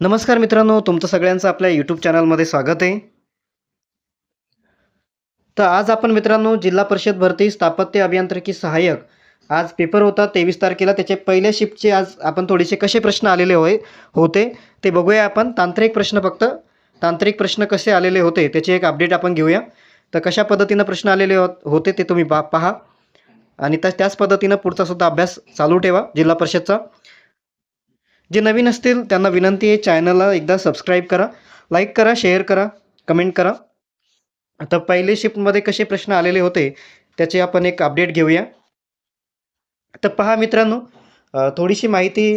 नमस्कार मित्रांनो तुमचं सगळ्यांचं आपल्या यूट्यूब चॅनलमध्ये स्वागत आहे. तर आज आपण मित्रांनो जिल्हा परिषद भरती स्थापत्य अभियांत्रिकी सहाय्यक आज पेपर होता तेवीस तारखेला. त्याचे पहिल्या शिफ्टचे आज आपण थोडेसे कसे प्रश्न आलेले होय होते ते बघूया आपण. तांत्रिक प्रश्न फक्त. तांत्रिक प्रश्न कसे आलेले होते त्याचे एक अपडेट आपण घेऊया. तर कशा पद्धतीनं प्रश्न आलेले हो, होते ते तुम्ही पहा. आणि त्या त्याच पद्धतीनं पुढचा सुद्धा अभ्यास चालू ठेवा जिल्हा परिषदचा. जे नवीन असतील त्यांना विनंती आहे चॅनलला एकदा सबस्क्राईब करा लाईक करा शेअर करा कमेंट करा. आता पहिले शिफ्टमध्ये कसे प्रश्न आलेले होते त्याचे आपण एक अपडेट घेऊया. तर पहा मित्रांनो थोडीशी माहिती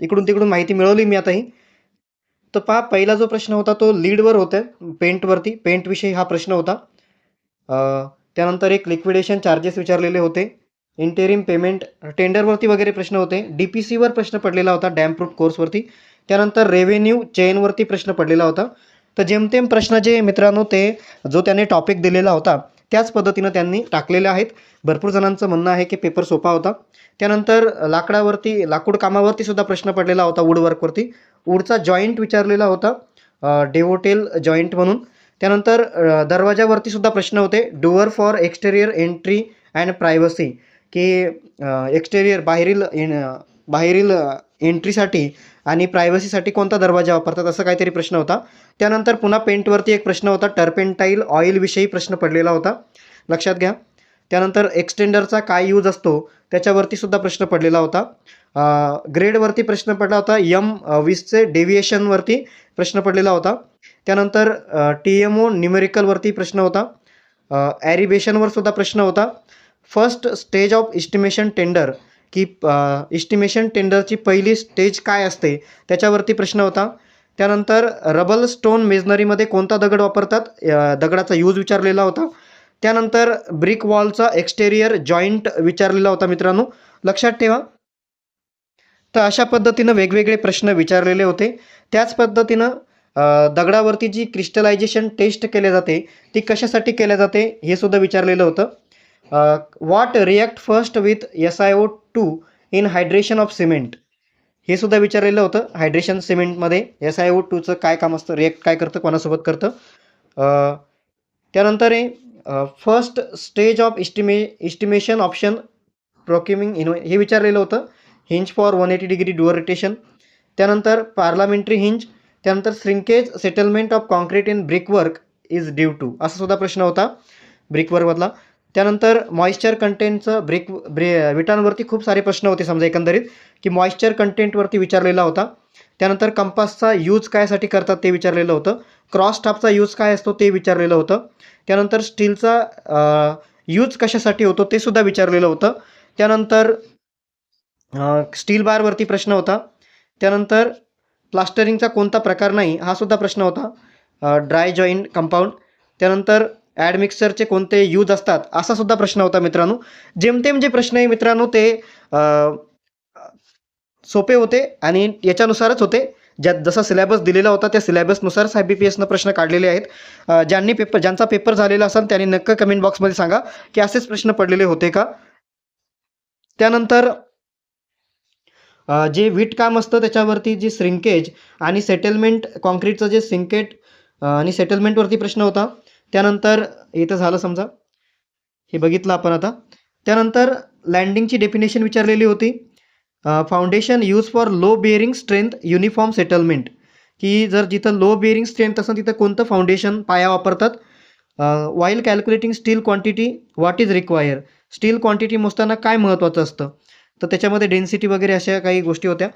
इकडून तिकडून माहिती मिळवली मी आता ही तर पहा पहिला जो प्रश्न होता तो लीडवर होता पेंटवरती पेंटविषयी हा प्रश्न होता. त्यानंतर एक लिक्विडेशन चार्जेस विचारलेले होते. इंटेरिम पेमेंट टेंडरवरती वगैरे प्रश्न होते. डी पी सीवर प्रश्न पडलेला होता डॅम प्रूफ कोर्सवरती त्यानंतर रेव्हेन्यू चेनवरती प्रश्न पडलेला होता. तर जेमतेम प्रश्न जे मित्रांनो ते जो त्याने टॉपिक दिलेला होता त्याच पद्धतीनं त्यांनी टाकलेले आहेत. भरपूर जणांचं म्हणणं आहे की पेपर सोपा होता. त्यानंतर लाकडावरती लाकूड कामावरती सुद्धा प्रश्न पडलेला होता वूडवर्कवरती वूडचा जॉईंट विचारलेला होता डेवोटेल जॉईंट म्हणून. त्यानंतर दरवाजावरती सुद्धा प्रश्न होते. Door for exterior entry and privacy की एक्सटेरियर बाहेरील इन बाहेरील एंट्रीसाठी आणि प्रायव्हसीसाठी कोणता दरवाजा वापरतात असं काहीतरी प्रश्न होता. त्यानंतर पुन्हा पेंटवरती एक प्रश्न होता. टर्पेंटाईल ऑइलविषयी प्रश्न पडलेला होता. लक्षात घ्या. त्यानंतर एक्सटेंडरचा काय यूज असतो त्याच्यावरती सुद्धा प्रश्न पडलेला होता. ग्रेडवरती प्रश्न पडला होता. यम वीसचे डेव्हिएशनवरती प्रश्न पडलेला होता. त्यानंतर टी एम ओ न्युमेरिकलवरती प्रश्न होता. ॲरिबेशनवर सुद्धा प्रश्न होता. First stage of estimation tender की इस्टिमेशन टेंडरची पहिली स्टेज काय असते त्याच्यावरती प्रश्न होता. त्यानंतर रबल स्टोन मेजनरीमध्ये कोणता दगड वापरतात? दगडाचा यूज विचारलेला होता. त्यानंतर ब्रिक वॉलचा एक्सटेरियर जॉईंट विचारलेला होता मित्रांनो. लक्षात ठेवा. तर अशा पद्धतीनं वेगवेगळे प्रश्न विचारलेले होते. त्याच पद्धतीनं दगडावरती जी क्रिस्टलायझेशन टेस्ट केले जाते ती कशासाठी केल्या जाते हे सुद्धा विचारलेलं होतं. What react first with S I O two in hydration of cement हे सुद्धा विचारलेलं होतं. हायड्रेशन सिमेंटमध्ये एस आय ओ टूचं काय काम असतं? रिॲक्ट काय करतं? कोणासोबत करतं? Uh, त्यानंतर आहे first stage of इस्टिमे estimation option procuring इनो हे विचारलेलं होतं. Hinge for one eighty degree door rotation त्यानंतर पार्लामेंटरी हिंज त्यानंतर shrinkage settlement of concrete in brickwork is due to असा सुद्धा प्रश्न होता. ब्रिकवर्कमधला त्यानंतर मॉइश्चर कंटेंटचं ब्रेक ब्रे विटांवरती खूप सारे प्रश्न होते समजा एकंदरीत की मॉइश्चर कंटेंटवरती विचारलेला होता. त्यानंतर कंपासचा यूज कायसाठी करतात ते विचारलेलं होतं. क्रॉस टापचा यूज काय असतो ते विचारलेलं होतं. त्यानंतर स्टीलचा यूज कशासाठी होतो ते सुद्धा विचारलेलं होतं. त्यानंतर स्टील बारवरती प्रश्न होता. त्यानंतर प्लास्टरिंगचा कोणता प्रकार नाही हा सुद्धा प्रश्न होता. ड्राय जॉईंट कंपाऊंड त्यानंतर ॲडमिक्सरचे कोणते यूज असतात असा सुद्धा प्रश्न होता मित्रांनो. जेमतेम जे प्रश्न आहे मित्रांनो ते सोपे होते आणि याच्यानुसारच होते. ज्या जसा सिलेबस दिलेला होता त्या सिलेबसनुसारच आय बी पी एसनं प्रश्न काढलेले आहेत. ज्यांनी पेपर ज्यांचा पेपर झालेला असेल त्यांनी नक्की कमेंट बॉक्समध्ये सांगा की असेच प्रश्न पडलेले होते का? त्यानंतर जे वीट काम असतं त्याच्यावरती जी श्रिंकेज आणि सेटलमेंट कॉन्क्रीटचं जे सिंकेट आणि सेटलमेंटवरती प्रश्न होता. त्यानंतर इथं झालं समजा. हे बघितलं आपण आता. त्यानंतर लँडिंगची डेफिनेशन विचारलेली होती. Foundation use for low bearing strength uniform settlement की जर जिथं लो बिअरिंग स्ट्रेंथ असेल तिथं कोणतं फाउंडेशन पाया वापरतात? While calculating steel quantity what is require steel quantity मोजताना काय महत्त्वाचं असतं? तर त्याच्यामध्ये डेन्सिटी वगैरे अशा काही गोष्टी होत्या.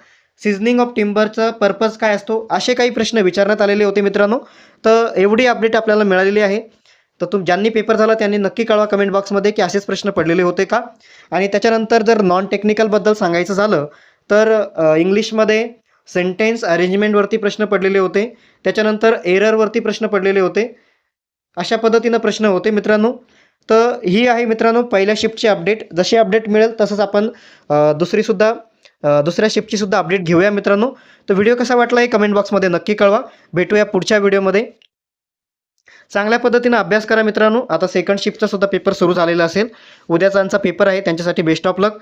सिझनिंग ऑफ टिंबरचा पर्पज काय असतो? असे काही प्रश्न विचारण्यात आलेले होते मित्रांनो. तर एवढी अपडेट आपल्याला मिळालेली आहे. तर तुम ज्यांनी पेपर झाला त्यांनी नक्की कळवा कमेंट बॉक्समध्ये की असेच प्रश्न पडलेले होते का? आणि त्याच्यानंतर जर नॉन टेक्निकलबद्दल सांगायचं झालं तर इंग्लिशमध्ये सेंटेन्स अरेंजमेंटवरती प्रश्न पडलेले होते. त्याच्यानंतर एररवरती प्रश्न पडलेले होते. अशा पद्धतीनं प्रश्न होते मित्रांनो. तर ही आहे मित्रांनो पहिल्या शिफ्टची अपडेट जशी अपडेट मिळेल तसंच आपण दुसरीसुद्धा दुसऱ्या शिफ्टची सुद्धा अपडेट घेऊया मित्रांनो. तर व्हिडिओ कसा वाटला हे कमेंट बॉक्समध्ये नक्की कळवा. भेटूया पुढच्या व्हिडिओमध्ये चांगल्या पद्धतीनं अभ्यास करा मित्रांनो. आता सेकंड शिफ्टचा सुद्धा पेपर सुरू झालेला असेल. उद्याचा पेपर आहे. त्यांच्यासाठी बेस्ट ऑफ लक